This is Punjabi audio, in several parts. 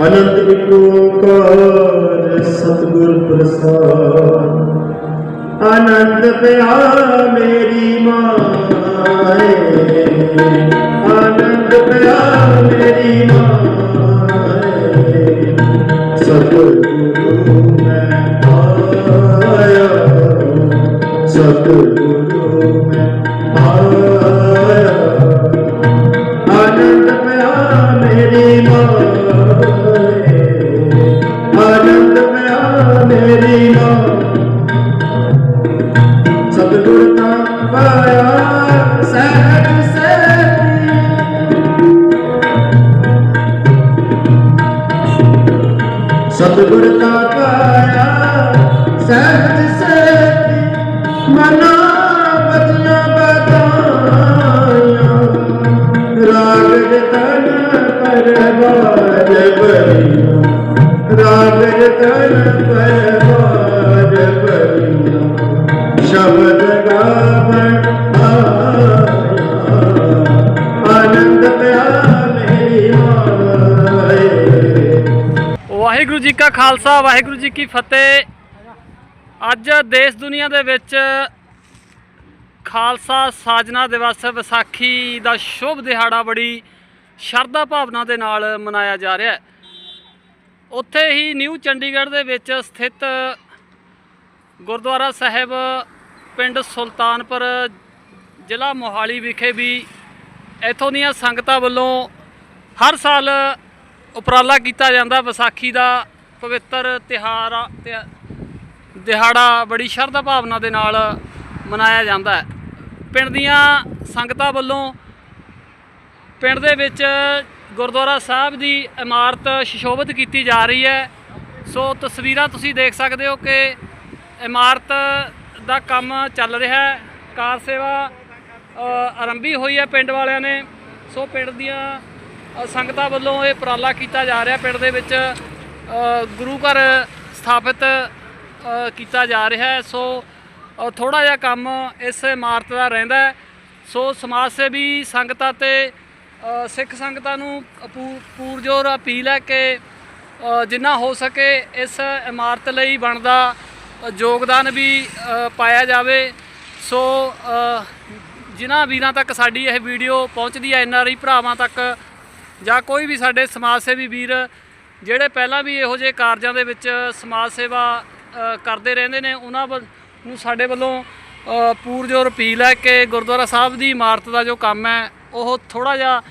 ਅਨੰਤ ਇੱਕ ਓੰਕਾਰ ਸਤਿਗੁਰ ਪ੍ਰਸਾਦ। ਆਨੰਦ ਪਿਆ ਮੇਰੀ ਮਾਂ ਆਨੰਦ ਪਿਆ ਮੇਰੀ ਮਾਂ ਜੀ ਕਾ ਖਾਲਸਾ, ਵਾਹਿਗੁਰੂ ਜੀ ਕੀ ਫਤਿਹ। ਅੱਜ ਦੇਸ਼ ਦੁਨੀਆ ਦੇ ਵਿੱਚ ਖਾਲਸਾ ਸਾਜਨਾ ਦਿਵਸ ਵਿਸਾਖੀ ਦਾ ਸ਼ੁਭ ਦਿਹਾੜਾ ਬੜੀ ਸ਼ਰਧਾ ਭਾਵਨਾ ਦੇ ਨਾਲ ਮਨਾਇਆ ਜਾ ਰਿਹਾ ਹੈ। ਉੱਥੇ ਹੀ ਨਿਊ ਚੰਡੀਗੜ੍ਹ ਦੇ ਵਿੱਚ ਸਥਿਤ ਗੁਰਦੁਆਰਾ ਸਾਹਿਬ, ਪਿੰਡ ਸੁਲਤਾਨਪੁਰ, ਜ਼ਿਲ੍ਹਾ ਮੋਹਾਲੀ ਵਿਖੇ ਵੀ ਇੱਥੋਂ ਦੀਆਂ ਸੰਗਤਾਂ ਵੱਲੋਂ ਹਰ ਸਾਲ ਉਪਰਾਲਾ ਕੀਤਾ ਜਾਂਦਾ ਵਿਸਾਖੀ ਦਾ। ਪਵਿੱਤਰ ਤਿਹਾਰ ਤਿਹਾ- ਦਿਹਾੜਾ ਬੜੀ ਸ਼ਰਧਾ ਭਾਵਨਾ ਦੇ ਨਾਲ ਮਨਾਇਆ ਜਾਂਦਾ ਹੈ। ਪਿੰਡ ਦੀਆਂ ਸੰਗਤਾਂ ਵੱਲੋਂ ਪਿੰਡ ਦੇ ਵਿੱਚ ਗੁਰਦੁਆਰਾ ਸਾਹਿਬ ਦੀ ਇਮਾਰਤ ਸ਼ਿਸ਼ੋਭਿਤ ਕੀਤੀ ਜਾ ਰਹੀ ਹੈ। ਸੋ ਤਸਵੀਰਾਂ ਤੁਸੀਂ ਦੇਖ ਸਕਦੇ ਹੋ ਕਿ ਇਮਾਰਤ ਦਾ ਕੰਮ ਚੱਲ ਰਿਹਾ ਹੈ। ਕਾਰ ਸੇਵਾ ਆਰੰਭੀ ਹੋਈ ਹੈ ਪਿੰਡ ਵਾਲਿਆਂ ਨੇ। ਸੋ ਪਿੰਡ ਦੀਆਂ ਸੰਗਤਾਂ ਵੱਲੋਂ ਇਹ ਉਪਰਾਲਾ ਕੀਤਾ ਜਾ ਰਿਹਾ। ਪਿੰਡ ਦੇ ਵਿੱਚ ਗੁਰੂ ਘਰ ਸਥਾਪਿਤ ਕੀਤਾ ਜਾ ਰਿਹਾ ਹੈ। ਸੋ ਥੋੜਾ ਜਿਹਾ ਕੰਮ ਇਸ ਇਮਾਰਤ ਦਾ ਰਹਿੰਦਾ ਹੈ। ਸੋ, ਸਮਾਜ ਸੇਵੀ ਸੰਗਤਾਂ ਤੇ ਸਿੱਖ ਸੰਗਤਾਂ ਨੂੰ ਪੂ- ਪੂਰਜੋਰ ਅਪੀਲ ਹੈ ਕਿ ਜਿੰਨਾ ਹੋ ਸਕੇ ਇਸ ਇਮਾਰਤ ਲਈ ਬਣਦਾ ਯੋਗਦਾਨ ਵੀ ਪਾਇਆ ਜਾਵੇ। ਸੋ ਜਿਨ੍ਹਾਂ ਵੀਰਾਂ ਤੱਕ ਸਾਡੀ ਇਹ ਵੀਡੀਓ ਪਹੁੰਚਦੀ ਹੈ ਐਨ ਆਰ ਆਈ ਭਰਾਵਾਂ ਤੱਕ ਜਾਂ ਕੋਈ ਵੀ ਸਾਡੇ ਸਮਾਜ ਸੇਵੀ ਵੀਰ ਜਿਹੜੇ ਪਹਿਲਾਂ ਵੀ ਇਹੋ ਜਿਹੇ ਕਾਰਜਾਂ ਦੇ ਵਿੱਚ ਸਮਾਜ ਸੇਵਾ ਕਰਦੇ ਰਹਿੰਦੇ ਨੇ ਉਹਨਾਂ ਵੱਲ- ਨੂੰ ਸਾਡੇ ਵੱਲੋਂ ਅ, ਪੂਰਜੋਰ ਅਪੀਲ ਹੈ ਕਿ ਗੁਰਦੁਆਰਾ ਸਾਹਿਬ ਦੀ ਇਮਾਰਤ ਦਾ ਜੋ ਕੰਮ ਹੈ ਉਹ ਥੋੜਾ ਜਿਹਾ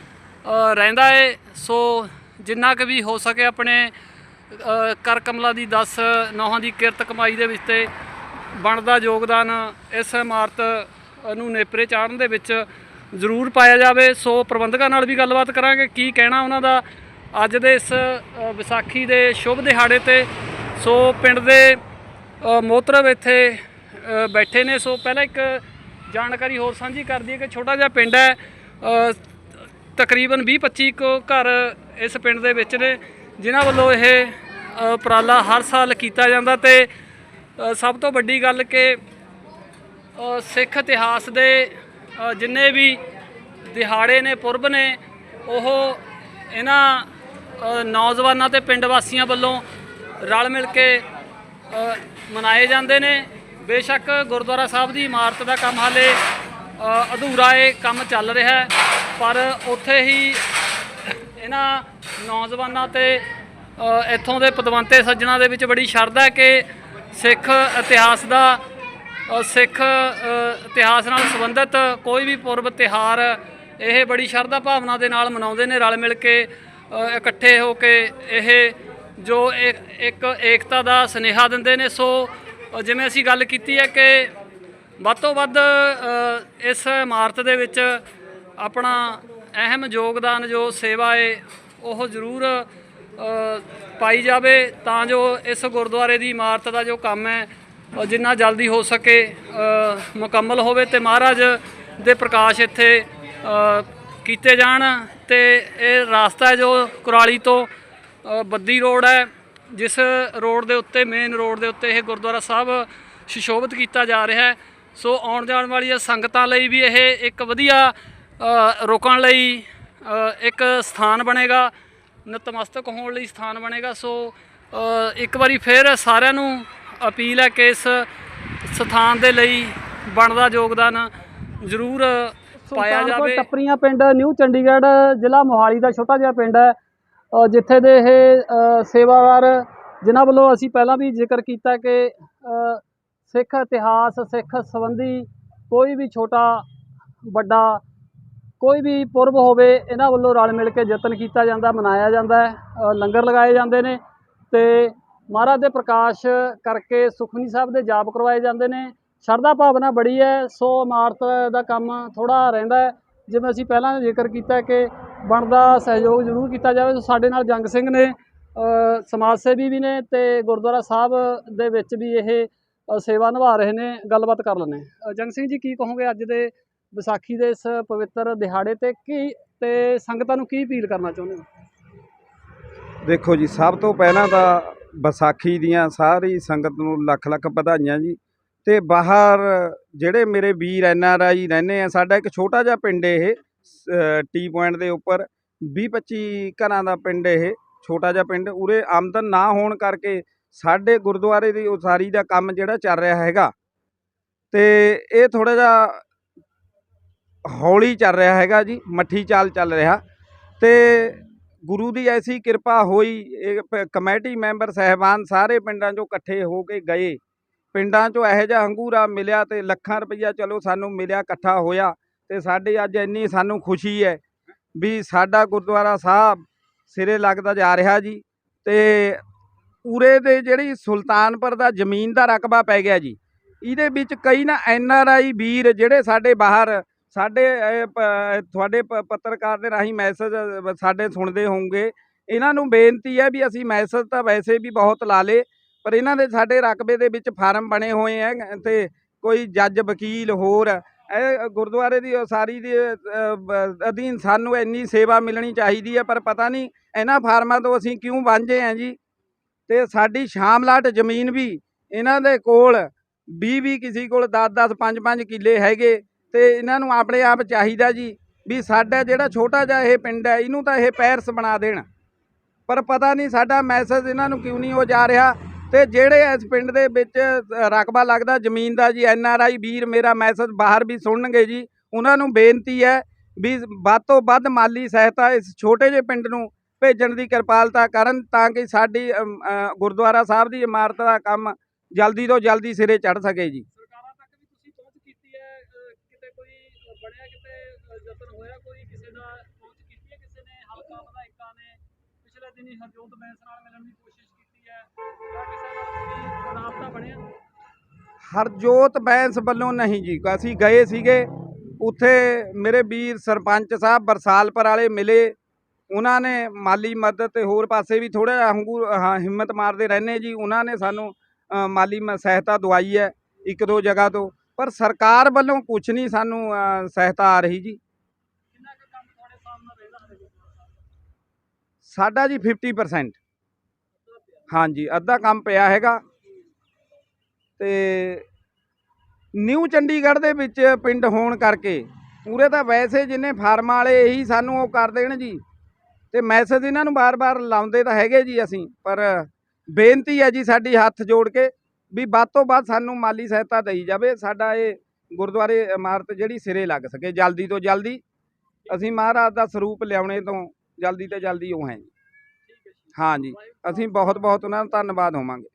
ਰਹਿੰਦਾ ਏ। ਸੋ ਜਿੰਨਾ ਕੁ ਵੀ ਹੋ ਸਕੇ ਆਪਣੇ ਕਰ ਕਮਲਾ ਦੀ 10 ਨੌਹਾਂ ਦੀ ਕਿਰਤ ਕਮਾਈ ਦੇ ਵਿੱਚ ਤੇ ਬਣਦਾ ਯੋਗਦਾਨ ਇਸ ਇਮਾਰਤ ਨੂੰ ਨੇਪਰੇ ਚਾੜਨ ਦੇ ਵਿੱਚ ਜ਼ਰੂਰ ਪਾਇਆ ਜਾਵੇ। ਸੋ ਪ੍ਰਬੰਧਕਾਂ ਨਾਲ ਵੀ ਗੱਲਬਾਤ ਕਰਾਂਗੇ ਕੀ ਕਹਿਣਾ ਉਹਨਾਂ ਦਾ ਅੱਜ ਦੇ ਇਸ ਵਿਸਾਖੀ ਦੇ ਸ਼ੁਭ ਦਿਹਾੜੇ ਤੇ ਸੋ ਪਿੰਡ ਦੇ ਅ, ਇੱਥੇ ਬੈਠੇ ਨੇ। ਸੋ ਪਹਿਲਾਂ ਇੱਕ ਜਾਣਕਾਰੀ ਹੋਰ ਸਾਂਝੀ ਕਰ ਦਈਏ ਕਿ ਛੋਟਾ ਜਿਹਾ ਪਿੰਡ ਹੈ ਤਕਰੀਬਨ 20-25 ਕੁ ਘਰ ਇਸ ਪਿੰਡ ਦੇ ਵਿੱਚ ਨੇ ਜਿਨ੍ਹਾਂ ਵੱਲੋਂ ਇਹ ਉਪਰਾਲਾ ਹਰ ਸਾਲ ਕੀਤਾ ਜਾਂਦਾ ਤੇ ਸਭ ਤੋਂ ਵੱਡੀ ਗੱਲ ਕਿ ਸਿੱਖ ਇਤਿਹਾਸ ਦੇ ਜਿੰਨੇ ਵੀ ਦਿਹਾੜੇ ਨੇ ਪੁਰਬ ਨੇ ਉਹ ਇਹਨਾਂ ਨੌਜਵਾਨਾਂ ਤੇ ਪਿੰਡ ਵਾਸੀਆਂ ਵੱਲੋਂ ਰਲ ਮਿਲ ਕੇ ਮਨਾਏ ਜਾਂਦੇ ਨੇ। ਬੇਸ਼ੱਕ ਗੁਰਦੁਆਰਾ ਸਾਹਿਬ ਦੀ ਇਮਾਰਤ ਦਾ ਕੰਮ ਹਾਲੇ ਅਧੂਰਾ ਏ ਕੰਮ ਚੱਲ ਰਿਹਾ ਹੈ। ਪਰ ਉੱਥੇ ਹੀ ਇਹਨਾਂ ਨੌਜਵਾਨਾਂ ਤੇ ਇੱਥੋਂ ਦੇ ਪਦਵੰਤੇ ਸੱਜਣਾ ਦੇ ਵਿੱਚ ਬੜੀ ਸ਼ਰਧਾ ਹੈ ਕਿ ਸਿੱਖ ਇਤਿਹਾਸ ਦਾ ਸਿੱਖ ਇਤਿਹਾਸ ਨਾਲ ਸੰਬੰਧਿਤ ਕੋਈ ਵੀ ਪੁਰਬ ਤਿਹਾਰ ਇਹ ਬੜੀ ਸ਼ਰਧਾ ਭਾਵਨਾ ਦੇ ਨਾਲ ਮਨਾਉਂਦੇ ਨੇ, ਰਲ ਮਿਲ ਕੇ ਇਕੱਠੇ ਹੋ ਕੇ ਇਹ ਜੋ ਇੱਕ ਇੱਕ ਏਕਤਾ ਦਾ ਸੁਨੇਹਾ ਦਿੰਦੇ ਨੇ, ਸੋ ਜਿਵੇਂ ਅਸੀਂ ਗੱਲ ਕੀਤੀ ਹੈ ਕਿ ਵੱਧ ਤੋਂ ਵੱਧ ਇਸ ਇਮਾਰਤ ਦੇ ਵਿੱਚ ਆਪਣਾ ਅਹਿਮ ਯੋਗਦਾਨ ਜੋ ਸੇਵਾ ਏ ਉਹ ਜ਼ਰੂਰ ਪਾਈ ਜਾਵੇ ਤਾਂ ਜੋ ਇਸ ਗੁਰਦੁਆਰੇ ਦੀ ਇਮਾਰਤ ਦਾ ਜੋ ਕੰਮ ਹੈ ਜਿੰਨਾ ਜਲਦੀ ਹੋ ਸਕੇ ਮੁਕੰਮਲ ਹੋਵੇ ਤੇ ਮਹਾਰਾਜ ਦੇ ਪ੍ਰਕਾਸ਼ ਇੱਥੇ ਕੀਤੇ ਜਾਣ। ਤੇ ਇਹ ਰਾਸਤਾ ਹੈ ਜੋ ਕੁਰਾਲੀ ਤੋਂ ਬੱਦੀ ਰੋਡ ਹੈ, ਜਿਸ ਰੋਡ ਦੇ ਉੱਤੇ ਮੇਨ ਰੋਡ ਦੇ ਉੱਤੇ ਇਹ ਗੁਰਦੁਆਰਾ ਸਾਹਿਬ ਸੁਸ਼ੋਭਿਤ ਕੀਤਾ ਜਾ ਰਿਹਾ ਹੈ। ਸੋ ਆਉਣ ਜਾਣ ਵਾਲੀਆਂ ਸੰਗਤਾਂ ਲਈ ਵੀ ਇਹ ਇੱਕ ਵਧੀਆ ਰੋਕਣ ਲਈ ਇੱਕ ਸਥਾਨ ਬਣੇਗਾ। ਨਤਮਸਤਕ ਹੋਣ ਲਈ ਸਥਾਨ ਬਣੇਗਾ। ਸੋ ਇੱਕ ਵਾਰੀ ਫਿਰ ਸਾਰਿਆਂ ਨੂੰ ਅਪੀਲ ਹੈ ਕਿ ਇਸ ਸਥਾਨ ਦੇ ਲਈ ਬਣਦਾ ਯੋਗਦਾਨ ਜ਼ਰੂਰ ਪਾਇਆ ਜਾਵੇ। ਟੱਪਰੀਆਂ ਪਿੰਡ ਨਿਊ ਚੰਡੀਗੜ੍ਹ ਜ਼ਿਲ੍ਹਾ ਮੋਹਾਲੀ ਦਾ ਛੋਟਾ ਜਿਹਾ ਪਿੰਡ ਹੈ ਅ, ਜਿੱਥੇ ਦੇ ਇਹ ਅ, ਸੇਵਾਦਾਰ ਜਿਨ੍ਹਾਂ ਵੱਲੋਂ ਅਸੀਂ ਪਹਿਲਾਂ ਵੀ ਜ਼ਿਕਰ ਕੀਤਾ ਕਿ ਅ, ਸਿੱਖ ਇਤਿਹਾਸ ਸਿੱਖ ਸੰਬੰਧੀ ਕੋਈ ਵੀ ਛੋਟਾ ਵੱਡਾ ਕੋਈ ਵੀ ਪੁਰਬ ਹੋਵੇ ਇਹਨਾਂ ਵੱਲੋਂ ਰਲ ਮਿਲ ਕੇ ਯਤਨ ਕੀਤਾ ਜਾਂਦਾ ਮਨਾਇਆ ਜਾਂਦਾ ਹੈ ਅ, ਲੰਗਰ ਲਗਾਏ ਜਾਂਦੇ ਨੇ ਤੇ ਮਹਾਰਾਜ ਦੇ ਪ੍ਰਕਾਸ਼ ਕਰਕੇ ਸੁਖਮਨੀ ਸਾਹਿਬ ਦੇ ਜਾਪ ਕਰਵਾਏ ਜਾਂਦੇ ਨੇ ਸ਼ਰਧਾ ਭਾਵਨਾ ਬੜੀ ਹੈ, ਸੋ ਇਮਾਰਤ ਦਾ ਕੰਮ ਥੋੜਾ ਰਹਿੰਦਾ ਹੈ। ਜਿਵੇਂ ਅਸੀਂ ਪਹਿਲਾਂ ਜ਼ਿਕਰ ਕੀਤਾ ਕਿ ਬਣਦਾ ਸਹਿਯੋਗ ਜ਼ਰੂਰ ਕੀਤਾ ਜਾਵੇ ਸੋ ਸਾਡੇ ਨਾਲ ਜੰਗ ਸਿੰਘ ਨੇ ਸਮਾਜ ਸੇਵੀ ਵੀ ਨੇ ਤੇ ਗੁਰਦੁਆਰਾ ਸਾਹਿਬ ਦੇ ਵਿੱਚ ਵੀ ਇਹ ਸੇਵਾ ਨਿਭਾ ਰਹੇ ਨੇ, ਗੱਲਬਾਤ ਕਰ ਲੈਂਦੇ ਹਾਂ। ਜੰਗ ਸਿੰਘ ਜੀ, ਕੀ ਕਹੋਗੇ ਅੱਜ ਦੇ ਵਿਸਾਖੀ ਦੇ ਇਸ ਪਵਿੱਤਰ ਦਿਹਾੜੇ ਤੇ ਕੀ ਤੇ ਸੰਗਤਾਂ ਨੂੰ ਕੀ ਅਪੀਲ ਕਰਨਾ ਚਾਹੁੰਦੇ ਹੋ? ਦੇਖੋ ਜੀ, ਸਭ ਤੋਂ ਪਹਿਲਾਂ ਤਾਂ ਵਿਸਾਖੀ ਦੀਆਂ ਸਾਰੀ ਸੰਗਤ ਨੂੰ ਲੱਖ ਲੱਖ ਵਧਾਈਆਂ ਜੀ। ਤੇ ਬਾਹਰ ਜਿਹੜੇ ਮੇਰੇ ਵੀਰ ਐਨ ਆਰ ਆਈ ਰਹਿੰਦੇ ਆ, ਸਾਡਾ ਇੱਕ ਛੋਟਾ ਜਿਹਾ ਪਿੰਡ ਇਹ ਸ- ਟੀ ਪੁਆਇੰਟ ਦੇ ਉੱਪਰ 20 25 ਘਰਾਂ ਦਾ ਪਿੰਡ ਇਹ, ਛੋਟਾ ਜਿਹਾ ਪਿੰਡ, ਉਰੇ ਆਮਦਨ ਨਾ ਹੋਣ ਕਰਕੇ ਸਾਡੇ ਗੁਰਦੁਆਰੇ ਦੀ ਉਸਾਰੀ ਦਾ ਕੰਮ ਜਿਹੜਾ ਚੱਲ ਰਿਹਾ ਹੈਗਾ, ਤੇ ਇਹ ਥੋੜਾ ਜਿਹਾ ਹੌਲੀ ਚੱਲ ਰਿਹਾ ਹੈਗਾ ਜੀ, ਮੱਠੀ ਚਾਲ ਚੱਲ ਰਿਹਾ, ਤੇ ਗੁਰੂ ਦੀ ਐਸੀ ਕਿਰਪਾ ਹੋਈ, ਇਹ ਪ- ਕਮੇਟੀ ਮੈਂਬਰ ਸਹਿਬਾਨ ਸਾਰੇ ਪਿੰਡਾਂ 'ਚੋਂ ਇਕੱਠੇ ਹੋ ਕੇ ਗਏ ਪਿੰਡਾਂ 'ਚੋਂ ਇਹੋ ਜਿਹਾ ਹੰਗੂਰਾ ਮਿਲਿਆ ਤੇ ਲੱਖਾਂ ਰੁਪਈਆ ਚਲੋ ਸਾਨੂੰ ਮਿਲਿਆ, ਇਕੱਠਾ ਹੋਇਆ ਤੇ ਸਾਡੀ ਅੱਜ ਇੰਨੀ ਸਾਨੂੰ ਖੁਸ਼ੀ ਹੈ ਵੀ ਸਾਡਾ ਗੁਰਦੁਆਰਾ ਸਾਹਿਬ ਸਿਰੇ ਲੱਗਦਾ ਜਾ ਰਿਹਾ ਜੀ ਤੇ ਉਰੇ ਦੇ ਜਿਹੜੀ ਸੁਲਤਾਨਪੁਰ ਦਾ ਜ਼ਮੀਨ ਦਾ ਰਕਬਾ ਪੈ ਗਿਆ ਜੀ, ਇਹਦੇ ਵਿੱਚ ਕਈ ਨਾ ਐਨ ਆਰ ਆਈ ਵੀਰ ਜਿਹੜੇ ਸਾਡੇ ਬਾਹਰ ਸਾਡੇ ਪ- ਤੁਹਾਡੇ ਪ- ਪੱਤਰਕਾਰ ਦੇ ਰਾਹੀਂ ਮੈਸੇਜ ਸਾਡੇ ਸੁਣਦੇ ਹੋਣਗੇ, ਇਹਨਾਂ ਨੂੰ ਬੇਨਤੀ ਹੈ ਵੀ ਅਸੀਂ ਮੈਸੇਜ ਤਾਂ ਵੈਸੇ ਵੀ ਬਹੁਤ ਲਾ ਲੇ ਪਰ ਇਹਨਾਂ ਦੇ ਸਾਡੇ ਰਕਬੇ ਦੇ ਵਿੱਚ ਫਾਰਮ ਬਣੇ ਹੋਏ ਹੈ ਤੇ ਕੋਈ ਜੱਜ, ਵਕੀਲ ਹੋਰ ਇਹ ਗੁਰਦੁਆਰੇ ਦੀ ਉਸਾਰੀ ਦੇ ਅਧੀਨ ਸਾਨੂੰ ਇੰਨੀ ਸੇਵਾ ਮਿਲਣੀ ਚਾਹੀਦੀ ਹੈ ਪਰ ਪਤਾ ਨਹੀਂ ਇਹਨਾਂ ਫਾਰਮਾਂ ਤੋਂ ਅਸੀਂ ਕਿਉਂ ਵਾਂਝੇ ਹਾਂ ਜੀ? ਤੇ ਸਾਡੀ ਸ਼ਾਮਲਾਟ ਜ਼ਮੀਨ ਵੀ ਇਹਨਾਂ ਦੇ ਕੋਲ 20 20 ਕਿਸੇ ਕੋਲ 10 10 5 5 ਕਿੱਲੇ ਹੈਗੇ, ਤੇ ਇਹਨਾਂ ਨੂੰ ਆਪਣੇ ਆਪ ਚਾਹੀਦਾ ਜੀ ਵੀ ਸਾਡਾ ਜਿਹੜਾ ਛੋਟਾ ਜਿਹਾ ਇਹ ਪਿੰਡ ਹੈ ਇਹਨੂੰ ਤਾਂ ਇਹ ਪੈਰਸ ਬਣਾ ਦੇਣ। ਪਰ ਪਤਾ ਨਹੀਂ ਸਾਡਾ ਮੈਸੇਜ ਇਹਨਾਂ ਨੂੰ ਕਿਉਂ ਨਹੀਂ ਉਹ ਜਾ ਰਿਹਾ ਤੇ ਜਿਹੜੇ ਇਸ ਪਿੰਡ ਦੇ ਵਿੱਚ ਰਕਬਾ ਲੱਗਦਾ, ਜ਼ਮੀਨ ਦਾ ਜੀ, ਐਨ ਆਰ ਆਈ, ਵੀਰ ਮੇਰਾ ਮੈਸੇਜ ਬਾਹਰ ਵੀ ਸੁਣਨਗੇ ਜੀ। ਉਹਨਾਂ ਨੂੰ ਬੇਨਤੀ ਹੈ ਵੀ ਵੱਧ ਤੋਂ ਵੱਧ ਮਾਲੀ ਸਹਾਇਤਾ ਇਸ ਛੋਟੇ ਜਿਹੇ ਪਿੰਡ ਨੂੰ ਭੇਜਣ ਦੀ ਕਿਰਪਾਲਤਾ ਕਰਨ ਤਾਂ ਕਿ ਸਾਡੀ ਗੁਰਦੁਆਰਾ ਸਾਹਿਬ ਦੀ ਇਮਾਰਤ ਦਾ ਕੰਮ ਜਲਦੀ ਤੋਂ ਜਲਦੀ ਸਿਰੇ ਚੜ ਸਕੇ ਜੀ। ਸਰਕਾਰਾਂ ਤੱਕ ਵੀ ਤੁਸੀਂ ਪਹੁੰਚ ਕੀਤੀ ਹੈ ਕਿਤੇ ਕੋਈ ਬਣਿਆ ਕਿਤੇ ਯਤਨ ਹੋਇਆ ਕੋਈ ਕਿਸੇ ਦਾ? ਪਹੁੰਚ ਕੀਤੀ ਹੈ ਕਿਸੇ ਨੇ? ਹਲਕਾ ਵਿਧਾਇਕਾਂ ਨੇ? ਪਿਛਲੇ ਦਿਨੀ ਹਰਜੋਤ ਬੈਂਸ ਨਾਲ ਮਿਲਣ ਦੀ ਕੋਸ਼ਿਸ਼ ਕੀਤੀ ਹਰਜੋਤ ਬੈਂਸ ਵੱਲੋਂ ਨਹੀਂ ਜੀ ਅਸੀਂ ਗਏ ਸੀਗੇ ਉੱਥੇ ਮੇਰੇ ਵੀਰ ਸਰਪੰਚ ਸਾਹਿਬ ਬਰਸਾਲਪੁਰ ਵਾਲੇ ਮਿਲੇ। ਉਹਨਾਂ ਨੇ ਮਾਲੀ ਮਦਦ ਤੇ ਹੋਰ ਪਾਸੇ ਵੀ ਥੋੜਾ ਜਿਹਾ ਹਿੰਮਤ ਮਾਰਦੇ ਰਹਿੰਦੇ ਜੀ। ਉਹਨਾਂ ਨੇ ਸਾਨੂੰ ਮਾਲੀ ਸਹਾਇਤਾ ਦਵਾਈ ਹੈ ਇੱਕ ਦੋ ਜਗ੍ਹਾ ਤੋਂ। ਪਰ ਸਰਕਾਰ ਵੱਲੋਂ ਕੁਝ ਨਹੀਂ ਸਾਨੂੰ ਸਹਾਇਤਾ ਆ ਰਹੀ ਜੀ। ਸਾਡਾ ਜੀ 50% ਹਾਂਜੀ, ਅੱਧਾ ਕੰਮ ਪਿਆ ਹੈਗਾ। ਤੇ ਨਿਊ ਚੰਡੀਗੜ੍ਹ ਦੇ ਵਿੱਚ ਪਿੰਡ ਹੋਣ ਕਰਕੇ ਪੂਰੇ ਤਾਂ ਵੈਸੇ ਜਿੰਨੇ ਫਾਰਮਾਂ ਵਾਲੇ ਇਹੀ ਸਾਨੂੰ ਉਹ ਕਰ ਦੇਣ ਜੀ। ਤੇ ਮੈਸੇਜ ਇਹਨਾਂ ਨੂੰ ਬਾਰ-ਬਾਰ ਲਾਉਂਦੇ ਤਾਂ ਹੈਗੇ ਜੀ ਅਸੀਂ, ਪਰ ਬੇਨਤੀ ਹੈ ਜੀ ਸਾਡੀ ਹੱਥ ਜੋੜ ਕੇ ਵੀ ਵੱਧ ਤੋਂ ਵੱਧ ਸਾਨੂੰ ਮਾਲੀ ਸਹਾਇਤਾ ਦਈ ਜਾਵੇ। ਸਾਡਾ ਇਹ ਗੁਰਦੁਆਰੇ ਇਮਾਰਤ ਜਿਹੜੀ ਸਿਰੇ ਲੱਗ ਸਕੇ, ਜਲਦੀ ਤੋਂ ਜਲਦੀ। ਅਸੀਂ ਮਹਾਰਾਜ ਦਾ ਸਰੂਪ ਲਿਆਉਣੇ ਤੋਂ ਜਲਦੀ ਤੋਂ ਜਲਦੀ ਉਹ ਹੈ ਹਾਂਜੀ ਅਸੀਂ ਬਹੁਤ ਬਹੁਤ ਉਹਨਾਂ ਦਾ ਧੰਨਵਾਦ ਹੋਵਾਂਗੇ।